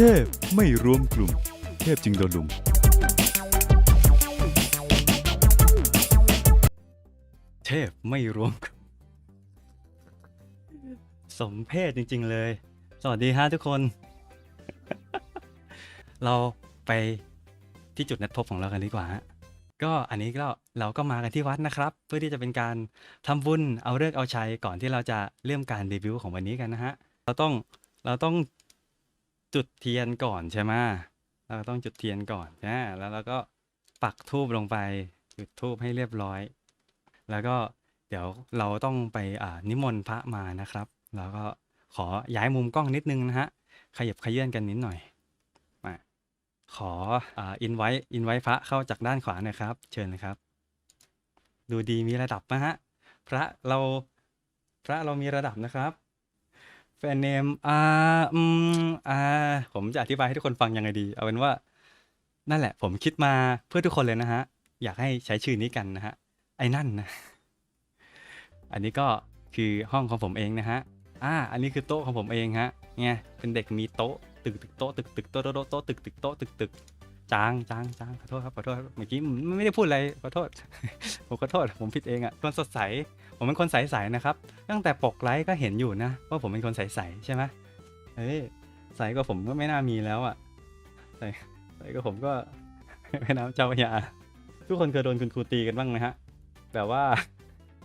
เทพไม่รวมกลุ่ม เทพจึงโดนลุม เทพไม่รวมกลุ่มสมเพศจริง ๆ เลย สวัสดีฮะทุกคน เราไปที่จุดนัดพบของเรากันดีกว่าฮะก็อันนี้ก็เราก็มากันที่วัดนะครับ เพื่อที่จะเป็นการทำบุญเอาเลิกเอาชัยก่อนที่เราจะเริ่มการรีวิวของวันนี้กันนะฮะเราต้องเราต้อง จุดเทียนก่อนใช่ไหมเราต้องจุดเทียนก่อนนะแล้วเราก็ปักธูปลงไปจุดธูปให้เรียบร้อย แล้วก็เดี๋ยวเราต้องไปอ่านิมนต์พระมานะครับ แล้วก็ขอย้ายมุมกล้องนิดนึงนะฮะขยับขยื่นกันนิดหน่อยมาขออ่าอินไว้อินไว้พระเข้าจากด้านขวาน่อยครับ เชิญเลยครับ ดูดีมีระดับนะฮะพระเราพระเรามีระดับนะครับ แฟนเนมอ่าอืมอ่าผมจะอธิบายให้ทุกคนฟังยังไงดี เอาเป็นว่า นั่นแหละ ผมคิดมาเพื่อทุกคนเลยนะฮะ อยากให้ใช้ชื่อนี้กันนะฮะ ไอ้นั่นนะ อันนี้ก็คือห้องของผมเองนะฮะ อ่า อันนี้คือโต๊ะของผมเองฮะไงเป็นเด็กมีโต๊ะตึกตึกโต๊ะตึกตึกโต๊ะโต๊ะโต๊ะตึกตึกโต๊ะตึกตึก จางจางจางขอโทษครับขอโทษครับเมื่อกี้ไม่ได้พูดอะไรขอโทษ ผมขอโทษ ผมผิดเองอะคนสดใส ผมเป็นคนใสๆนะครับ ตั้งแต่ปกไลฟ์ก็เห็นอยู่นะว่าผมเป็นคนใสๆใช่ไหมเฮ้ยใสกว่าผมก็ไม่น่ามีแล้วอะใสใสกว่าผมก็แม่น้ำเจ้าพยาทุกคนเคยโดนคุณครูตีกันบ้างไหมฮะแบบว่า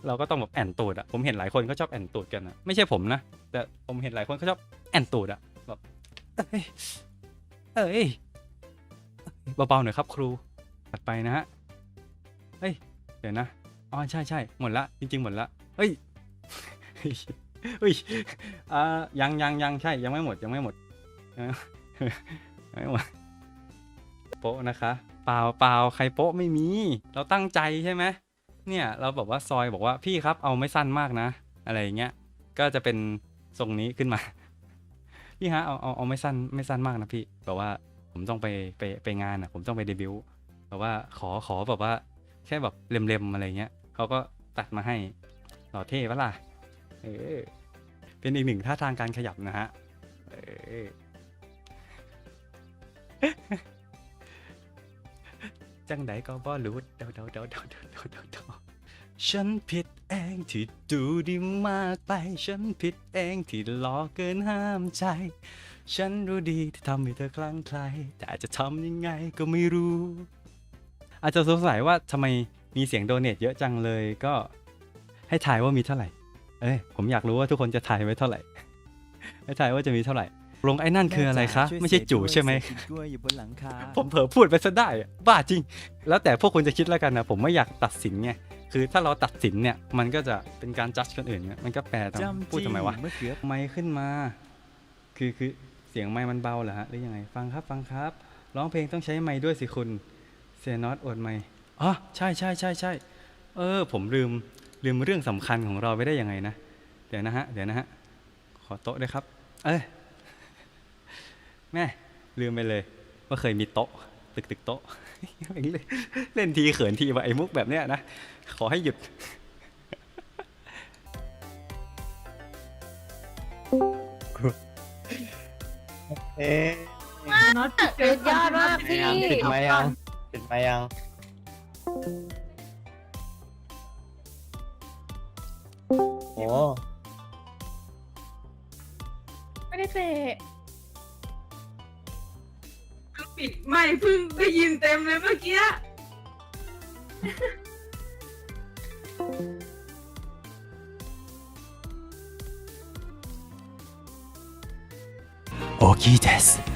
เราก็ต้องแบบแอนตูดอะผมเห็นหลายคนก็ชอบแอนตูดกันอะไม่ใช่ผมนะ แต่ผมเห็นหลายคนก็ชอบแอนตูดอะแบบเอ้ยเอ้ย เบาๆหน่อยครับครูถัดไปนะฮะเฮ้ยเดี๋ยวนะอ๋อใช่ใช่หมดละจริง ๆ หมดละเฮ้ยเฮ้ยอ่ายังยังยังใช่ยังไม่หมดยังไม่หมดยังไม่หมดโป๊ะนะคะเปล่าเปล่าใครโป๊ะไม่มี เราตั้งใจใช่ไหมเนี่ยเราบอกว่าซอยบอกว่าพี่ครับเอาไม่สั้นมากนะ อะไรอย่างเงี้ยก็จะเป็นทรงนี้ขึ้นมา พี่ฮะเอาเอาเอาไม่สั้นไม่สั้นมากนะพี่แบบว่า ผมต้องไปไปไปงานอะ ผมต้องไปเดบิวต์แบบว่าขอขอแบบว่า แค่แบบเล็มๆอะไรเงี้ยเขาก็ตัดมาให้หล่อเท่ปะล่ะเออเป็นอีกหนึ่งท่าทางการขยับนะฮะเออจังไดก็บ่รู้เดาเดาเดาเดาเดาเดาเดาฉันผิดเองที่ดูดีมากไป ฉันผิดเองที่หลอกเกินห้ามใจ ฉันรู้ดีที่ทำให้เธอคลั่งไคล้แต่จะทำยังไงก็ไม่รู้ อาจจะสงสัยว่าทำไมมีเสียงโดเนทเยอะจังเลยก็ให้ทายว่ามีเท่าไหร่ เอ้ยผมอยากรู้ว่าทุกคนจะทายไว้เท่าไหร่ ให้ทายว่าจะมีเท่าไหร่ลงไอ้นั่นคืออะไรคะ ไม่ใช่จู่ใช่ไหมกล้วยอยู่บนหลังคาผมเผลอพูดไปซะได้อะบ้าจริง แล้วแต่พวกคุณจะคิดแล้วกันนะผมไม่อยากตัดสินไงคือถ้าเราตัดสินเนี่ยมันก็จะเป็นการจัดคนอื่นไงมันก็แปลตามจำพูดทำไมวะเมื่อเกือบไมค์ขึ้นมา คือคือ เสียงไมค์มันเบาเหรอฮะหรือยังไง ฟังครับฟังครับ ร้องเพลงต้องใช้ไมค์ด้วยสิคุณเซนอตอดไมค์อ๋อใช่ใช่ใช่ใช่เออ ผมลืมลืมเรื่องสำคัญของเราไปได้ยังไงนะ เดี๋ยวนะฮะเดี๋ยวนะฮะขอโต๊ะด้วยครับ เอ้ยแม่ลืมไปเลย ว่าเคยมีโต๊ะ ตึกตึกโต๊ะเล่นเล่นทีเขินทีว่าไอ้มุกแบบเนี้ยนะขอให้หยุด เอ๊ะน็อตปิดเฟซยอดมากพี่ ปิดไหมยังปิดไหมยังโอ้ไม่ได้เตะก็ปิดไม่เพิ่งได้ยินเต็มเลยเมื่อกี้ 大きいです。